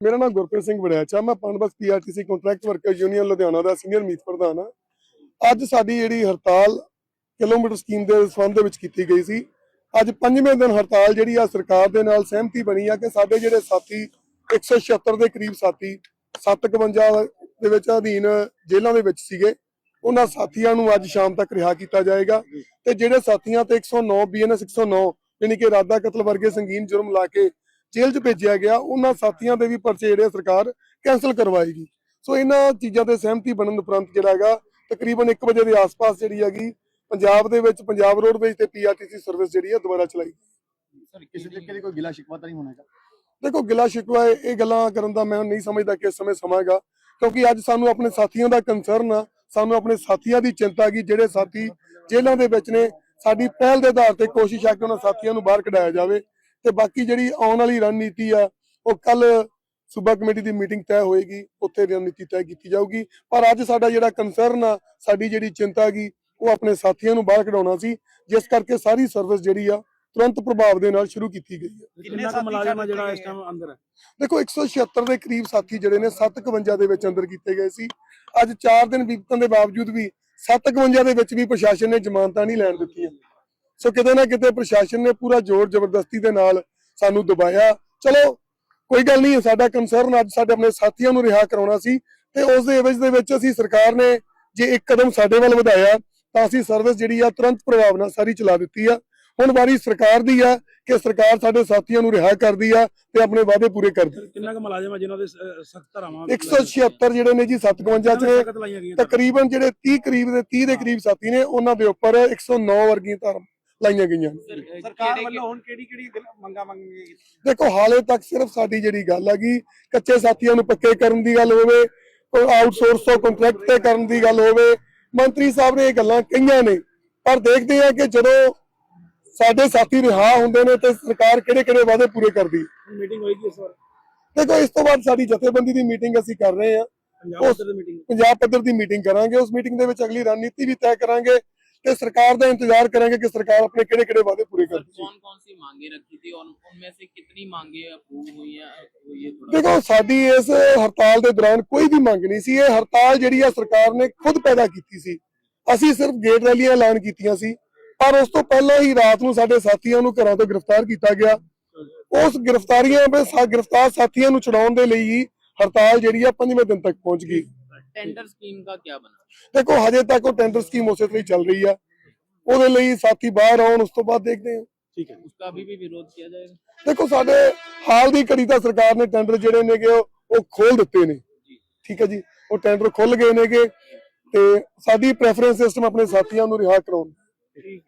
ਮੇਰਾ ਨਾਮ ਗੁਰਪ੍ਰੀਤ ਸਿੰਘ ਵੜਿਆਚਾ, ਮੈਂ Punbus PRTC contract worker union Ludhiana ਦਾ ਸੀਨੀਅਰ ਮੀਤ ਪ੍ਰਧਾਨ ਹਾਂ। ਅੱਜ ਸਾਡੀ ਜਿਹੜੀ ਹੜਤਾਲ ਕਿਲੋਮੀਟਰ ਸਕੀਮ ਦੇ ਸੰਬੰਧ ਦੇ ਵਿੱਚ ਕੀਤੀ ਗਈ ਸੀ। ਅੱਜ ਪੰਜਵੇਂ ਦਿਨ ਹੜਤਾਲ ਜਿਹੜੀ ਆ, ਸਰਕਾਰ ਦੇ ਨਾਲ ਸਹਿਮਤੀ ਬਣੀ ਆ ਕਿ ਸਾਡੇ ਜਿਹੜੇ ਸਾਥੀ 176 ਦੇ ਕਰੀਬ ਸਾਥੀ 751 ਦੇ ਵਿੱਚ ਅਧੀਨ ਜੇਲ੍ਹਾਂ ਦੇ ਵਿੱਚ ਸੀਗੇ। ਉਹਨਾਂ ਸਾਥੀਆਂ ਨੂੰ ਅੱਜ ਸ਼ਾਮ ਤੱਕ ਰਿਹਾ ਕੀਤਾ ਜਾਏਗਾ ਤੇ ਜਿਹੜੇ ਸਾਥੀਆਂ ਤੇ 109 ਬੀਐਨਐਸ 109 ਯਾਨੀ ਕਿ ਇਰਾਦਾ ਕਤਲ ਵਰਗੇ ਸੰਗੀਨ ਜੁਰਮ ਲਾ ਕੇ ਜੇਲ੍ਹ 'ਚ ਭੇਜਿਆ ਗਿਆ ਉਹਨਾਂ ਸਾਥੀਆਂ ਦੇ ਵੀ ਪਰਚੇ ਜਿਹੜੇ ਸਰਕਾਰ ਕੈਨਸਲ ਕਰਵਾਏਗੀ। ਸੋ ਇਹਨਾਂ ਚੀਜ਼ਾਂ ਤੇ ਸਹਿਮਤੀ ਬਣਨ ਉਪਰੰਤ ਜਿਹੜਾ ਹੈਗਾ ਤਕਰੀਬਨ 1 ਵਜੇ ਦੇ ਆਸ-ਪਾਸ ਜਿਹੜੀ ਹੈਗੀ ਪੰਜਾਬ ਦੇ ਵਿੱਚ ਪੰਜਾਬ ਰੋਡਵੇਜ਼ ਤੇ ਪੀਆਰਟੀਸੀ ਸਰਵਿਸ ਜਿਹੜੀ ਹੈ ਦੁਬਾਰਾ ਚਲਾਈ ਸਰ ਕਿਸੇ ਤਰੀਕੇ ਦੀ ਕੋਈ ਗਿਲਾ ਸ਼ਿਕਵਾ ਤਾਂ ਨਹੀਂ ਹੋਣਾਗਾ ਦੇਖੋ ਗਿਲਾ ਸ਼ਿਕਵਾ ਇਹ ਗੱਲਾਂ ਕਰਨ ਦਾ ਮੈਂ ਨਹੀਂ ਸਮਝਦਾ ਕਿ ਇਸ ਸਮੇਂ ਸਮਾਂ ਹੈਗਾ ਕਿਉਂਕਿ ਅੱਜ ਸਾਨੂੰ ਆਪਣੇ ਸਾਥੀਆਂ ਦਾ ਕੰਸਰਨ ਆ ਸਾਨੂੰ ਆਪਣੇ ਸਾਥੀਆਂ ਦੀ ਚਿੰਤਾ ਕੀ ਜਿਹੜੇ ਸਾਥੀ ਜੇਲ੍ਹਾਂ ਦੇ ਵਿੱਚ ਨੇ ਸਾਡੀ ਪਹਿਲ ਦੇ ਆਧਾਰ ਤੇ ਕੋਸ਼ਿਸ਼ ਆ ਕਿ ਉਹਨਾਂ ਸਾਥੀਆਂ ਨੂੰ ਬਾਹਰ ਕਢਾਇਆ ਜਾਵੇ। ਤੇ ਬਾਕੀ ਜਿਹੜੀ ਆਉਣ ਵਾਲੀ ਰਣਨੀਤੀ ਆ ਉਹ ਕੱਲ ਸੂਬਾ ਕਮੇਟੀ ਦੀ ਮੀਟਿੰਗ ਤੈਅ ਹੋਏਗੀ ਉੱਥੇ ਰਣਨੀਤੀ ਤੈਅ ਕੀਤੀ ਜਾਊਗੀ। ਪਰ ਅੱਜ ਸਾਡਾ ਜਿਹੜਾ ਕੰਸਰਨ ਆ ਸਾਡੀ ਜਿਹੜੀ ਚਿੰਤਾ ਕੀ ਉਹ ਆਪਣੇ ਸਾਥੀਆਂ ਨੂੰ ਬਾਹਰ ਕਢਾਉਣਾ ਸੀ ਜਿਸ ਕਰਕੇ ਸਾਰੀ ਸਰਵਿਸ ਜਿਹੜੀ ਆ ਤੁਰੰਤ ਪ੍ਰਭਾਵ ਦੇ ਨਾਲ ਸ਼ੁਰੂ ਕੀਤੀ ਗਈ ਹੈ ਕਿੰਨਾ ਕੁ ਮੁਲਾਜ਼ਮ ਆ ਜਿਹੜਾ ਇਸ ਟਾਈਮ ਅੰਦਰ? ਹੈ ਦੇਖੋ 176 ਦੇ ਕਰੀਬ ਸਾਥੀ ਜਿਹੜੇ ਨੇ 751 ਦੇ ਵਿੱਚ ਅੰਦਰ ਕੀਤੇ ਗਏ ਸੀ। ਅੱਜ 4 ਦਿਨ ਬੀਤਣ ਦੇ ਬਾਵਜੂਦ ਵੀ 751 ਦੇ ਵਿੱਚ ਵੀ ਪ੍ਰਸ਼ਾਸਨ ਨੇ ਜ਼ਮਾਨਤਾਂ ਨਹੀਂ ਲੈਣ ਦਿੱਤੀਆਂ। ਸੋ ਕਿਤੇ ਨਾ ਕਿਤੇ ਪ੍ਰਸ਼ਾਸਨ ਨੇ ਪੂਰਾ ਜ਼ੋਰ ਜ਼ਬਰਦਸਤੀ ਦੇ ਨਾਲ ਸਾਨੂੰ ਦਬਾਇਆ। ਚਲੋ ਕੋਈ ਗੱਲ ਨਹੀਂ ਸਾਡਾ ਕੰਸਰਨ ਅੱਜ ਸਾਡੇ ਆਪਣੇ ਸਾਥੀਆਂ ਨੂੰ ਰਿਹਾ ਕਰਾਉਣਾ ਸੀ ਤੇ ਉਸ ਦੇ ਐਵਜ ਦੇ ਵਿੱਚ ਅਸੀਂ ਸਰਕਾਰ ਨੇ ਜੇ ਇੱਕ ਕਦਮ ਸਾਡੇ ਵੱਲ ਵਧਾਇਆ ਤਾਂ ਅਸੀਂ ਸਰਵਿਸ ਜਿਹੜੀ ਆ ਤੁਰੰਤ ਪ੍ਰਭਾਵ ਨਾਲ ਸਾਰੀ ਚਲਾ ਦਿੱਤੀ ਆ। ਹੁਣ ਵਾਰੀ ਸਰਕਾਰ ਦੀ ਆ ਕਿ ਸਰਕਾਰ ਸਾਡੇ ਸਾਥੀਆਂ ਨੂੰ ਰਿਹਾ ਕਰਦੀ ਆ ਤੇ ਆਪਣੇ ਵਾਅਦੇ ਪੂਰੇ ਕਰਦੀ ਕਿੰਨਾ ਕੁ ਮੁਲਾਜ਼ਮ ਆ ਜਿਨ੍ਹਾਂ ਦੇ ਸਖਤ ਧਾਰਾਵਾਂ 176 ਜਿਹੜੇ ਨੇ ਜੀ 57 ਚ ਤਕਰੀਬਨ ਜਿਹੜੇ 30 ਕਰੀਬ ਦੇ 30 ਦੇ ਕਰੀਬ ਸਾਥੀ ਨੇ ਉਹਨਾਂ ਦੇ ਉੱਪਰ 109 ਵਰਗੀਆਂ ਧਾਰਾ ਲਾਈਆਂ ਗਈਆਂ। ਨੇ। ਸਰਕਾਰ ਵੱਲੋਂ ਹੁਣ ਕਿਹੜੀ ਕਿਹੜੀ ਮੰਗਾ ਮੰਗੀ ਦੇਖੋ ਹਾਲੇ ਤੱਕ ਸਿਰਫ ਸਾਡੀ ਜਿਹੜੀ ਗੱਲ ਹੈਗੀ ਕੱਚੇ ਸਾਥੀਆਂ ਨੂੰ ਪੱਕੇ ਕਰਨ ਦੀ ਗੱਲ ਹੋਵੇ ਕੋਈ ਆਊਟਸੋਰਸ ਤੋਂ ਕੰਟਰੈਕਟ ਤੇ ਕਰਨ ਦੀ ਗੱਲ ਹੋਵੇ ਮੰਤਰੀ ਸਾਹਿਬ ਨੇ ਇਹ ਗੱਲਾਂ ਕਹੀਆਂ ਨੇ। ਪਰ ਦੇਖਦੇ ਆ ਕਿ ਜਦੋਂ ਸਾਡੇ ਸਾਥੀ ਰਿਹਾ ਹੁੰਦੇ ਨੇ ਤੇ ਸਰਕਾਰ ਕਿਹੜੇ ਕਿਹੜੇ ਵਾਅਦੇ ਪੂਰੇ ਕਰਦੀ। ਮੀਟਿੰਗ ਹੋਏਗੀ ਇਸ ਵਾਰ? ਦੇਖੋ ਇਸ ਤੋਂ ਬਾਅਦ ਸਾਡੀ ਜਥੇਬੰਦੀ ਦੀ ਮੀਟਿੰਗ ਅਸੀਂ ਕਰ ਰਹੇ ਹਾਂ। ਪੰਜਾਬ ਉਸ- ਪੱਧਰ ਦੀ ਮੀਟਿੰਗ ਪੰਜਾਬ ਪੱਧਰ ਦੀ ਮੀਟਿੰਗ ਕਰਾਂਗੇ। ਉਸ ਮੀਟਿੰਗ ਦੇ ਵਿੱਚ ਅਗਲੀ ਰਣਨੀਤੀ ਵੀ ਤੈਅ ਕਰਾਂਗੇ। ਤੇ ਸਰਕਾਰ ਦਾ ਇੰਤਜ਼ਾਰ ਕਰਾਂਗੇ ਕਿ ਸਰਕਾਰ ਆਪਣੇ ਕਿਹੜੇ ਕਿਹੜੇ ਵਾਅਦੇ ਪੂਰੇ सर ਕਰਦੀ ਹੈ कौन कौन सी मांगे रखी थी और उनमें से कितनी मांगे अप्रूव हुई हैं वो ये थोड़ा ਦੇਖੋ ਸਾਡੀ ਇਸ ਹੜਤਾਲ ਦੇ ਦੌਰਾਨ ਕੋਈ ਵੀ ਮੰਗ ਨਹੀਂ ਸੀ ਇਹ ਹੜਤਾਲ ਜਿਹੜੀ ਆ ਸਰਕਾਰ ਨੇ ਖੁਦ ਪੈਦਾ ਕੀਤੀ ਸੀ ਅਸੀਂ ਸਿਰਫ ਗੇਟ ਰੈਲੀਆਂ ਐਲਾਨ ਕੀਤੀਆਂ ਸੀ ਪਰ ਉਸ ਤੋਂ ਪਹਿਲਾਂ ਹੀ ਰਾਤ ਨੂੰ ਸਾਡੇ ਸਾਥੀਆਂ ਨੂੰ ਘਰਾਂ ਤੋਂ ਗ੍ਰਿਫਤਾਰ ਕੀਤਾ ਗਿਆ ਉਸ ਗ੍ਰਿਫਤਾਰੀਆਂ ਵਿੱਚ ਸਾ ਗ੍ਰਿਫਤਾਰ ਸਾਥੀਆਂ ਨੂੰ ਛੁਡਾਉਣ ਦੇ ਲਈ ਹੀ ਹੜਤਾਲ ਜਿਹੜੀ ਆ ਪੰਜਵੇਂ ਦਿਨ ਤੱਕ ਪਹੁੰਚ ਗਈ ਟੈਂਡਰ ਸਕੀਮ ਦਾ ਕੀ ਬਣਾ ਦੇਖੋ ਹਜੇ ਤੱਕ ਉਹ ਟੈਂਡਰ ਸਕੀਮ ਉਸੇ ਤਰ੍ਹਾਂ ਹੀ ਚੱਲ ਰਹੀ ਆ। ਉਹਦੇ ਲਈ ਸਾਥੀ ਬਾਹਰ ਆਉਣ ਉਸ ਤੋਂ ਬਾਅਦ ਦੇਖਦੇ ਹਾਂ। ਠੀਕ ਹੈ। ਉਸ ਦਾ ਵੀ ਵਿਰੋਧ ਕੀਤਾ ਜਾਏਗਾ। ਦੇਖੋ ਸਾਡੇ ਹਾਲ ਦੀ ਘੜੀ ਤਾਂ ਸਰਕਾਰ ਨੇ ਟੈਂਡਰ ਜਿਹੜੇ ਨੇਗੇ ਉਹ ਖੋਲ ਦਿੱਤੇ ਨੇ। ਠੀਕ ਹੈ ਜੀ। ਉਹ ਟੈਂਡਰ ਖੁੱਲ ਗਏ ਨੇਗੇ ਤੇ ਸਾਡੀ ਪ੍ਰੈਫਰੈਂਸ ਸਿਸਟਮ ਆਪਣੇ ਸਾਥੀਆਂ ਨੂੰ ਰਿਹਾ ਕਰਾਉਣ। ਠੀਕ